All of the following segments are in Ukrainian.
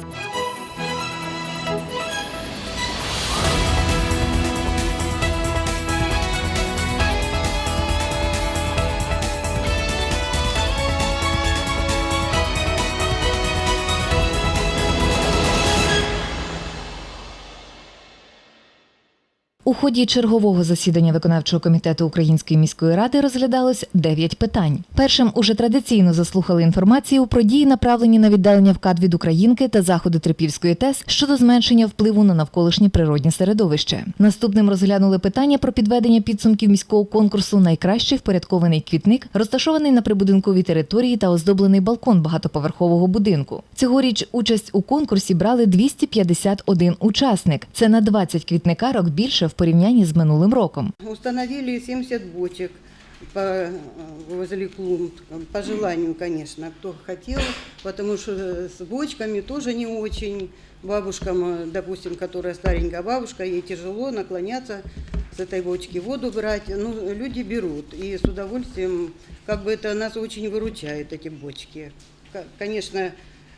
Thank you. У ході чергового засідання виконавчого комітету Української міської ради розглядалось 9 питань. Першим уже традиційно заслухали інформацію про дії, направлені на віддалення вкат від Українки та заходи Трипільської ТЕС щодо зменшення впливу на навколишнє природнє середовище. Наступним розглянули питання про підведення підсумків міського конкурсу Найкращий впорядкований квітник, розташований на прибудинковій території та оздоблений балкон багатоповерхового будинку. Цьогоріч участь у конкурсі брали 251 учасник. Це на 20 квітникарок більше в порівнянні з минулим роком. Установили 70 бочек по, э, возле клумб, по желанию, конечно, кто хотел, потому что с бочками тоже не очень. Бабушкам, э, допустим, которая старенькая бабушка, ей тяжело наклоняться с этой бочки воду брать. Ну, люди берут, и с удовольствием, как бы это нас очень выручает, эти бочки. Ка- Конечно,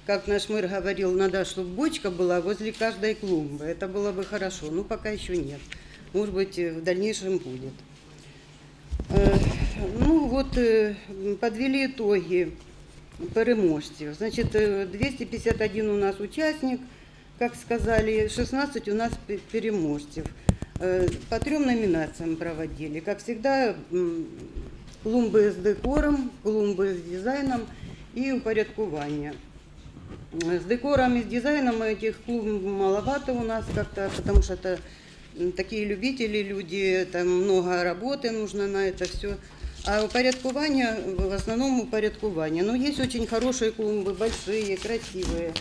как наш мэр говорил, надо, чтобы бочка была возле каждой клумбы. Это было бы хорошо, но пока еще нет. Может быть, э, в дальнейшем будет. Э, Ну вот, э, подвели итоги переможців. Значит, э, 251 у нас участник, как сказали, 16 у нас пе- переможців. Э, По трем номинациям проводили. Как всегда, клумбы с декором, клумбы с дизайном и упорядкование. С декором и с дизайном этих клумб маловато у нас как-то, потому что это такие любители, люди, там много работы нужно на это все. А упорядкование, в основном упорядкование. Но есть очень хорошие клумбы, большие, красивые,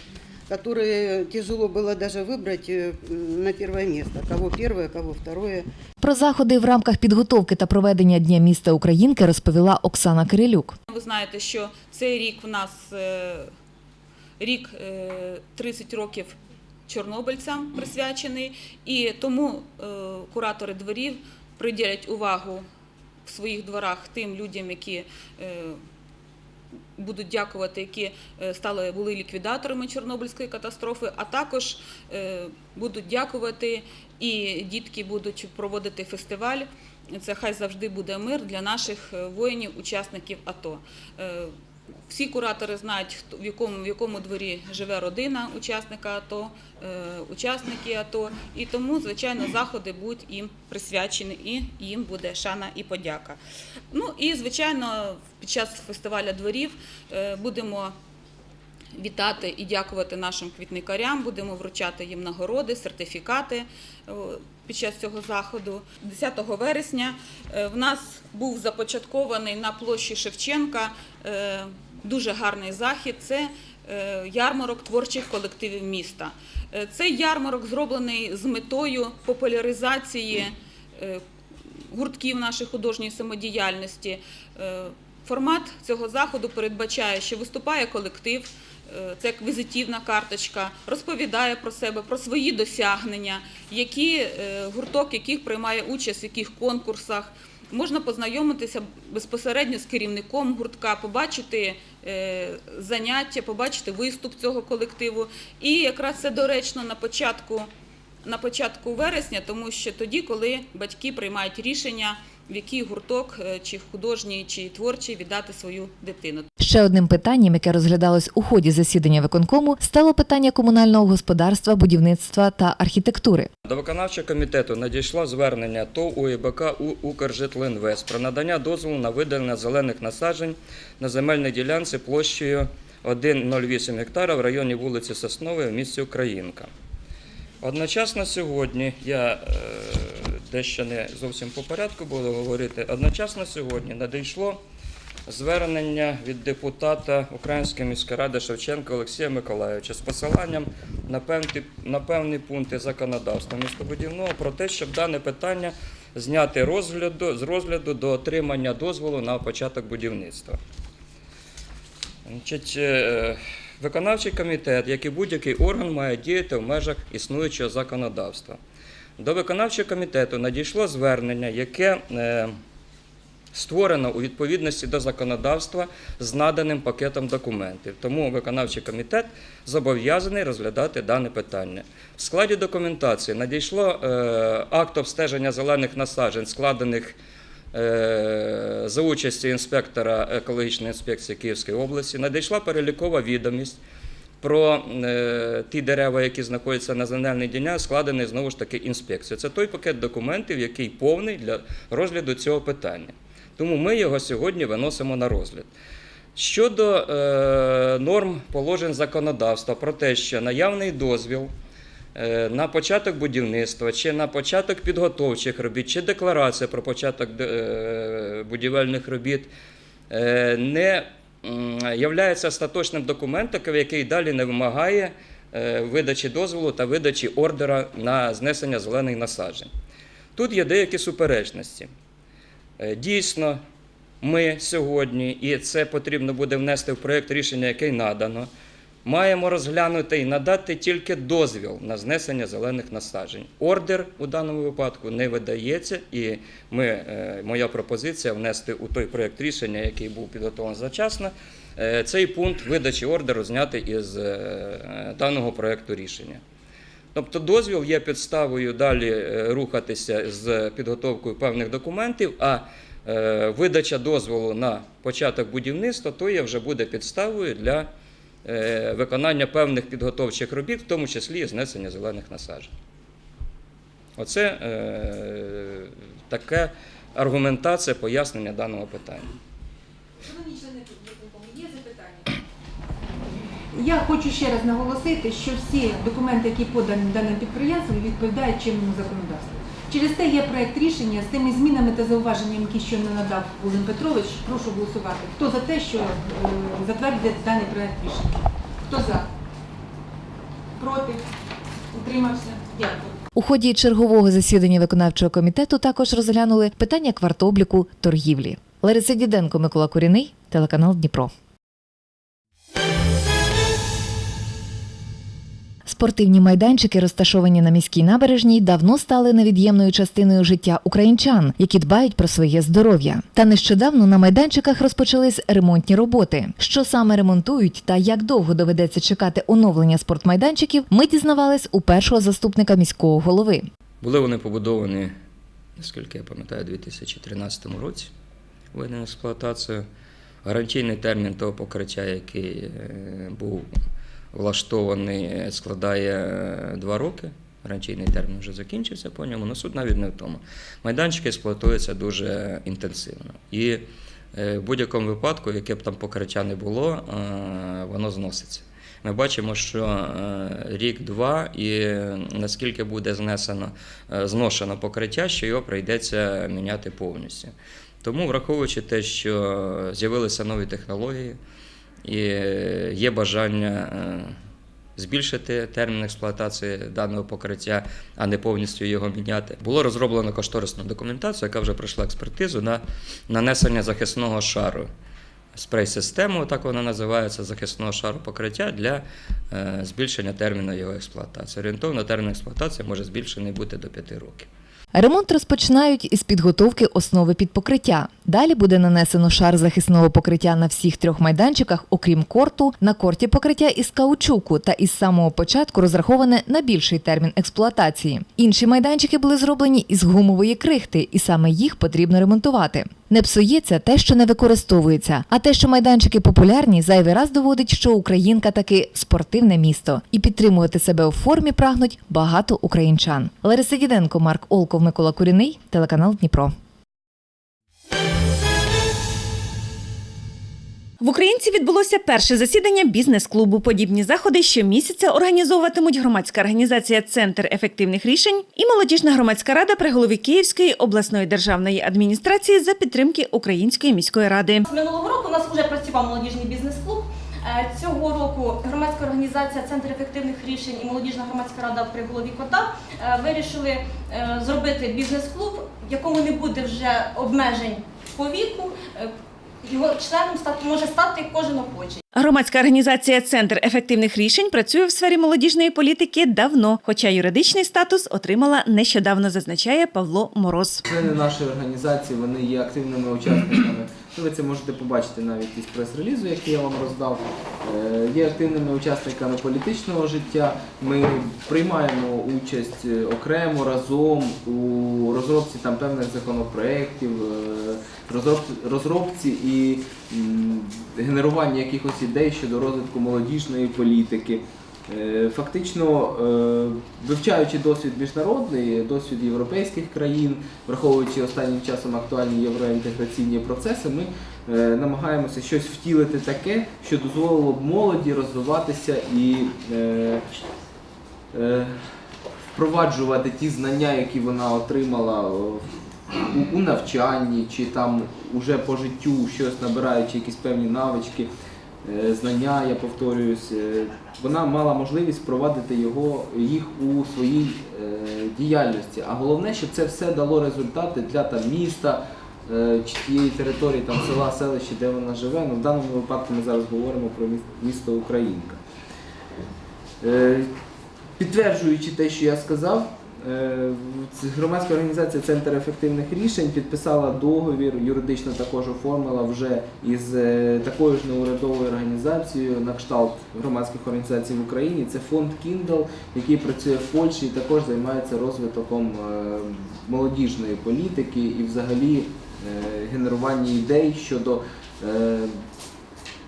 которые тяжело было даже выбрать э, м, на первое место. Кого первое, кого второе. Про заходи в рамках підготовки та проведення Дня міста Українки розповіла Оксана Кирилюк. Ви знаєте, що цей рік в нас е, рік е, 30 років чорнобильцям присвячений, і тому е, куратори дворів приділять увагу в своїх дворах тим людям, які е, будуть дякувати, які е, стали були ліквідаторами Чорнобильської катастрофи, а також будуть дякувати і дітки будуть проводити фестиваль. Це хай завжди буде мир для наших воїнів, учасників АТО. Всі куратори знають, хто- в якому, в якому дворі живе родина учасника АТО, е, учасники АТО. І тому, звичайно, заходи будуть їм присвячені і їм буде шана і подяка. Ну і, звичайно, під час фестиваля дворів е, будемо вітати і дякувати нашим квітникарям, будемо вручати їм нагороди, сертифікати е, під час цього заходу. 10 вересня е, в нас був започаткований на площі Шевченка е, дуже гарний захід. Це ярмарок творчих колективів міста. Цей ярмарок зроблений з метою популяризації гуртків нашої художньої самодіяльності. Формат цього заходу передбачає, що виступає колектив, це як візитівна карточка, розповідає про себе, про свої досягнення, які е, гурток, яких приймає участь в яких конкурсах. Можна познайомитися безпосередньо з керівником гуртка, побачити е, заняття, побачити виступ цього колективу. І якраз це доречно на початку на початку вересня, тому що тоді, коли батьки приймають рішення, в який гурток, е, чи художній, чи творчий віддати свою дитину. Ще одним питанням, яке розглядалось у ході засідання виконкому, стало питання комунального господарства, будівництва та архітектури. До виконавчого комітету надійшло звернення ТОВ УІБК «У- «Укржитлінвест» про надання дозволу на видалення зелених насаджень на земельній ділянці площею 1,08 гектара в районі вулиці Соснової в місті Українка. Одночасно сьогодні я е, дещо не зовсім по порядку буду говорити. Одночасно сьогодні надійшло звернення від депутата Української міської ради Шевченка Олексія Миколайовича з посиланням на певні, на певні пункти законодавства містобудівного про те, щоб дане питання зняти розгляду, з розгляду до отримання дозволу на початок будівництва. Е, виконавчий комітет, як і будь-який орган, має діяти в межах існуючого законодавства. До виконавчого комітету надійшло звернення, яке е, створено у відповідності до законодавства з наданим пакетом документів. Тому виконавчий комітет зобов'язаний розглядати дане питання. В складі документації надійшло е, акт обстеження зелених насаджень, складених е, за участі інспектора екологічної інспекції Київської області. Надійшла перелікова відомість про е, ті дерева, які знаходяться на земельній ділянці, складений знову ж таки інспекцією. Це той пакет документів, який повний для розгляду цього питання. Тому ми його сьогодні виносимо на розгляд. Щодо е, норм положень законодавства про те, що наявний дозвіл е, на початок будівництва чи на початок підготовчих робіт, чи декларація про початок е, будівельних робіт е, не являється остаточним документом, який далі не вимагає е, видачі дозволу та видачі ордера на знесення зелених насаджень. Тут є деякі суперечності. Е, Дійсно, ми сьогодні, і це потрібно буде внести в проєкт рішення, який надано, маємо розглянути і надати тільки дозвіл на знесення зелених насаджень. Ордер у даному випадку не видається, і ми, е, моя пропозиція внести у той проєкт рішення, який був підготовлений завчасно, е, цей пункт видачі ордеру зняти із е, даного проєкту рішення. Тобто дозвіл є підставою далі рухатися з підготовкою певних документів, а видача дозволу на початок будівництва то є вже буде підставою для виконання певних підготовчих робіт, в тому числі і знесення зелених насаджень. Оце е, таке аргументація пояснення даного питання. Шановні члени виконкому, є запитання? Я хочу ще раз наголосити, що всі документи, які подані даним підприємством, відповідають чинному законодавству. Через те є проект рішення з тими змінами та зауваженнями, які щойно надав Володимир Петрович. Прошу голосувати. Хто за те, що е, затвердити даний проект рішення? Хто за? Проти? Утримався? Дякую. У ході чергового засідання виконавчого комітету також розглянули питання квартобліку торгівлі. Лариса Діденко, Микола Куріний, телеканал Дніпро. Спортивні майданчики, розташовані на міській набережній, давно стали невід'ємною частиною життя українчан, які дбають про своє здоров'я. Та нещодавно на майданчиках розпочались ремонтні роботи. Що саме ремонтують та як довго доведеться чекати оновлення спортмайданчиків, ми дізнавались у першого заступника міського голови. Були вони побудовані, наскільки я пам'ятаю, у 2013 році, введені в експлуатацію. Гарантійний термін того покриття, який е, був влаштований, е, складає е, два роки. Гарантійний термін вже закінчився по ньому, але суть навіть не в тому. Майданчики експлуатуються дуже інтенсивно. І е, в будь-якому випадку, яке б там покриття не було, воно зноситься. Ми бачимо, що рік-два, і наскільки буде знесено, зношено покриття, що його прийдеться міняти повністю. Тому, враховуючи те, що з'явилися нові технології і є бажання е, збільшити термін експлуатації даного покриття, а не повністю його міняти, було розроблено кошторисну документацію, яка вже пройшла експертизу на нанесення захисного шару спрей-систему, так вона називається, захисного шару покриття для е, збільшення терміну його експлуатації. Орієнтовно термін експлуатації може збільшений бути до 5 років. Ремонт розпочинають із підготовки основи під покриття. Далі буде нанесено шар захисного покриття на всіх трьох майданчиках, окрім корту, на корті покриття із каучуку та із самого початку розраховане на більший термін експлуатації. Інші майданчики були зроблені із гумової крихти, і саме їх потрібно ремонтувати. Не псується те, що не використовується, а те, що майданчики популярні, зайвий раз доводить, що Українка таки спортивне місто, і підтримувати себе у формі прагнуть багато українчан. Лариса Діденко, Марк Олков, Микола Куріний, телеканал Дніпро. В Українці відбулося перше засідання бізнес-клубу. Подібні заходи щомісяця організовуватимуть громадська організація Центр ефективних рішень і молодіжна громадська рада при голові Київської обласної державної адміністрації за підтримки Української міської ради. Минулого року у нас вже працював молодіжний бізнес-клуб. Е, Цього року громадська організація Центр ефективних рішень і молодіжна громадська рада при голові кота е, вирішили е, зробити бізнес-клуб, в якому не буде вже обмежень по віку. Його членом стати може стати кожен охочий. Громадська організація Центр ефективних рішень працює в сфері молодіжної політики давно, хоча юридичний статус отримала нещодавно, зазначає Павло Мороз. Члени нашої організації вони є активними учасниками. Ну, Ви це можете побачити навіть із прес-релізу, який я вам роздав. Е, Є активними учасниками політичного життя. Ми приймаємо участь е, окремо разом у розробці там певних законопроєктів, е, розробці і м, генеруванні якихось ідей щодо розвитку молодіжної політики. Е, Фактично, е, вивчаючи досвід міжнародний, досвід європейських країн, враховуючи останнім часом актуальні євроінтеграційні процеси, ми е, намагаємося щось втілити таке, що дозволило б молоді розвиватися і впроваджувати ті знання, які вона отримала у, у навчанні, чи там уже по життю щось набираючи якісь певні навички е, знання, я повторююсь, е, вона мала можливість впровадити його, їх у своїй е, діяльності. А головне, щоб це все дало результати для там, міста чи тієї території, там, села, селища, де вона живе. Ну, в даному випадку ми зараз говоримо про місто Українка. Підтверджуючи те, що я сказав, громадська організація Центр ефективних рішень підписала договір, юридично також оформила вже із е, такою ж неурядовою організацією на кшталт громадських організацій в Україні. Це фонд Kindle, який працює в Польщі і також займається розвитком е, молодіжної політики і взагалі е, генерування ідей щодо, е,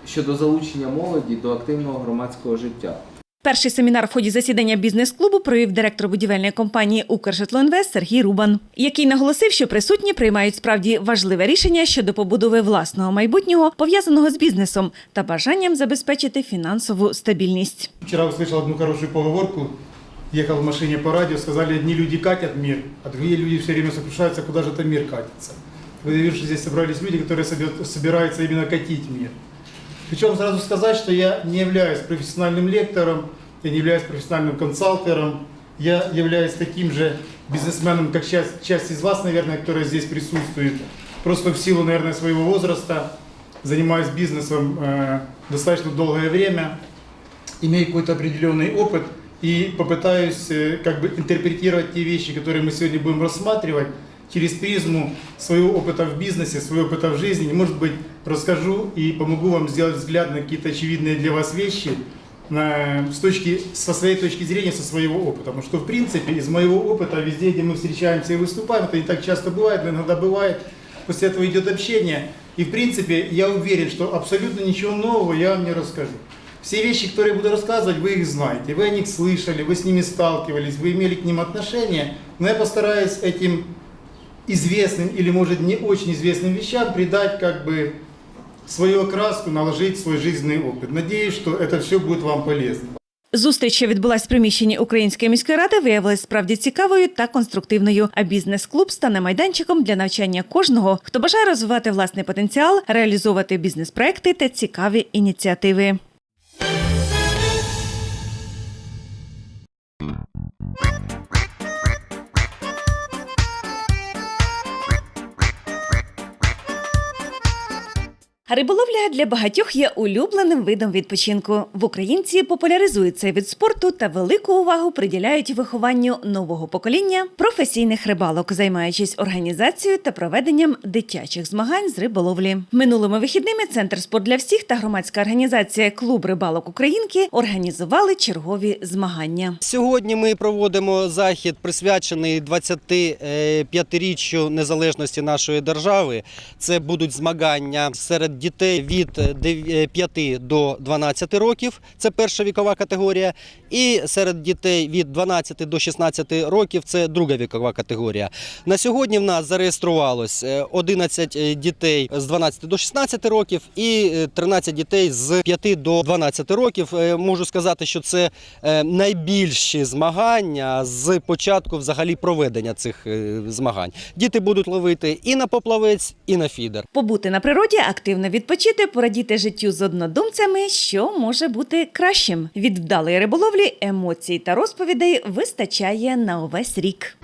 щодо залучення молоді до активного громадського життя. Перший семінар в ході засідання бізнес-клубу провів директор будівельної компанії «Укржитлоінвест» Сергій Рубан, який наголосив, що присутні приймають справді важливе рішення щодо побудови власного майбутнього, пов'язаного з бізнесом та бажанням забезпечити фінансову стабільність. Вчера услышал одну хорошую поговорку. Ехал в машине по радио, сказали, одни люди катят мир, а другие люди все время сокрушаются, куда же это мир катится. Вы видите, что здесь собрались люди, которые собе- собираются именно катить мир. Причем сразу сказать, что я не являюсь профессиональным лектором, я не являюсь профессиональным консалтером, я являюсь таким же бизнесменом, как часть, часть из вас, наверное, которая здесь присутствует. Просто в силу, наверное, своего возраста занимаюсь бизнесом э, достаточно долгое время, имею какой-то определенный опыт и попытаюсь э, как бы интерпретировать те вещи, которые мы сегодня будем рассматривать через призму своего опыта в бизнесе, своего опыта в жизни. Может быть, расскажу и помогу вам сделать взгляд на какие-то очевидные для вас вещи на- с точки, со своей точки зрения, со своего опыта. Потому что, в принципе, из моего опыта, везде, где мы встречаемся и выступаем, это не так часто бывает, но иногда бывает, после этого идет общение. И, в принципе, я уверен, что абсолютно ничего нового я вам не расскажу. Все вещи, которые я буду рассказывать, вы их знаете, вы о них слышали, вы с ними сталкивались, вы имели к ним отношение, но я постараюсь этим известным или, может, не очень известным вещам придать как бы свою окраску, наложить свой жизненный опыт. Надеюсь, что это все будет вам полезно. Зустріч, що відбулась в приміщенні Української міської ради, виявилась справді цікавою та конструктивною. А бізнес-клуб стане майданчиком для навчання кожного, хто бажає розвивати власний потенціал, реалізовувати бізнес-проекти та цікаві ініціативи. Риболовля для багатьох є улюбленим видом відпочинку. В українці популяризують цей вид спорту та велику увагу приділяють вихованню нового покоління професійних рибалок, займаючись організацією та проведенням дитячих змагань з риболовлі. Минулими вихідними центр спорт для всіх та громадська організація Клуб рибалок Українки організували чергові змагання. Сьогодні ми проводимо захід, присвячений 25-річчю незалежності нашої держави. Це будуть змагання серед дітей від 5 до 12 років. Це перша вікова категорія. І серед дітей від 12 до 16 років це друга вікова категорія. На сьогодні в нас зареєструвалось е, 11 дітей з 12 до 16 років і е, 13 дітей з 5 до 12 років. Е, Можу сказати, що це е, найбільші змагання з початку взагалі проведення цих е, змагань. Діти будуть ловити і на поплавець, і на фідер. Побути на природі, активно гарно відпочити, порадіти життю з однодумцями, що може бути кращим. Від вдалої риболовлі емоцій та розповідей вистачає на увесь рік.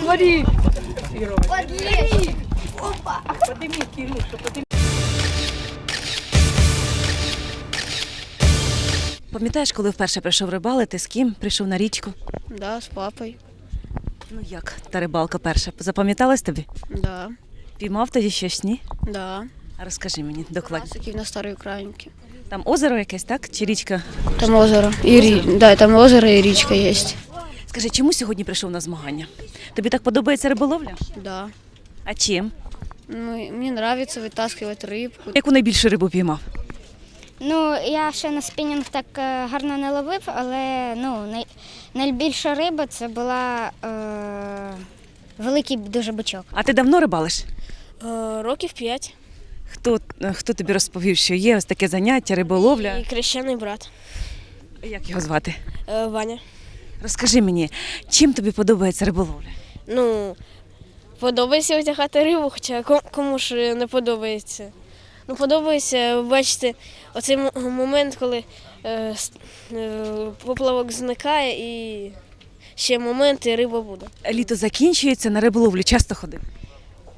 Смотри! Опа! Пам'ятаєш, коли вперше прийшов рибалити, з ким прийшов на річку? Да, з папою. Ну як та рибалка перша? Запам'яталась тобі? Да. Піймав тоді щось, ні? да. А розкажи мені докладніше. Классики на старой Украинке. Там озеро якесь, так? Чи річка? Там озеро. И ри... Да, там озеро и речка есть. Скажи, чому сьогодні прийшов на змагання? Тобі так подобається риболовля? Да. А чим? Ну, мне нравится вытаскивать рыбку. Яку найбільшу рибу піймав? Ну, я ще на спінінг так е, гарно не ловив, але ну, най, найбільша риба це була е, великий дуже бичок. А ти давно рибалиш? Років п'ять. Хто, е, хто тобі розповів, що є ось таке заняття, риболовля? І хрещений брат Як його звати? Ваня. Розкажи мені, чим тобі подобається риболовля? Ну, подобається витягати рибу, хоча кому ж не подобається. Ну, подобається бачити оцей момент, коли е, е, поплавок зникає і ще момент, і риба буде. Літо закінчується, на риболовлю часто ходив.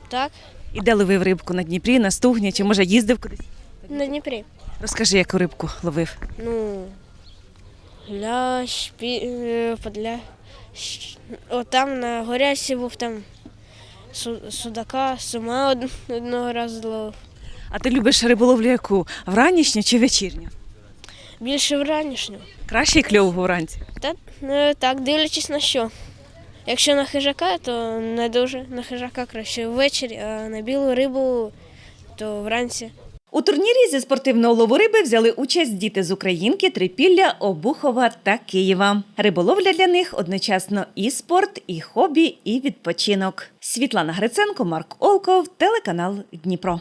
Так? І де ловив рибку на Дніпрі, на Стугні, чи може їздив кудись? На Дніпрі. Розкажи, яку рибку ловив. Ну, лящ, пі, е, подля. щ- О, там на горячці був там судака, сума одного разу зловив. А ти любиш риболовлю яку? Вранішню чи вечірню? Більше вранішнього. Краще кльового вранці. Та е, так, дивлячись на що. Якщо на хижака, то не дуже. На хижака краще ввечері, а на білу рибу то вранці. У турнірі зі спортивного лову риби взяли участь діти з Українки, Трипілля, Обухова та Києва. Риболовля для них одночасно і спорт, і хобі, і відпочинок. Світлана Гриценко, Марк Олков, телеканал Дніпро.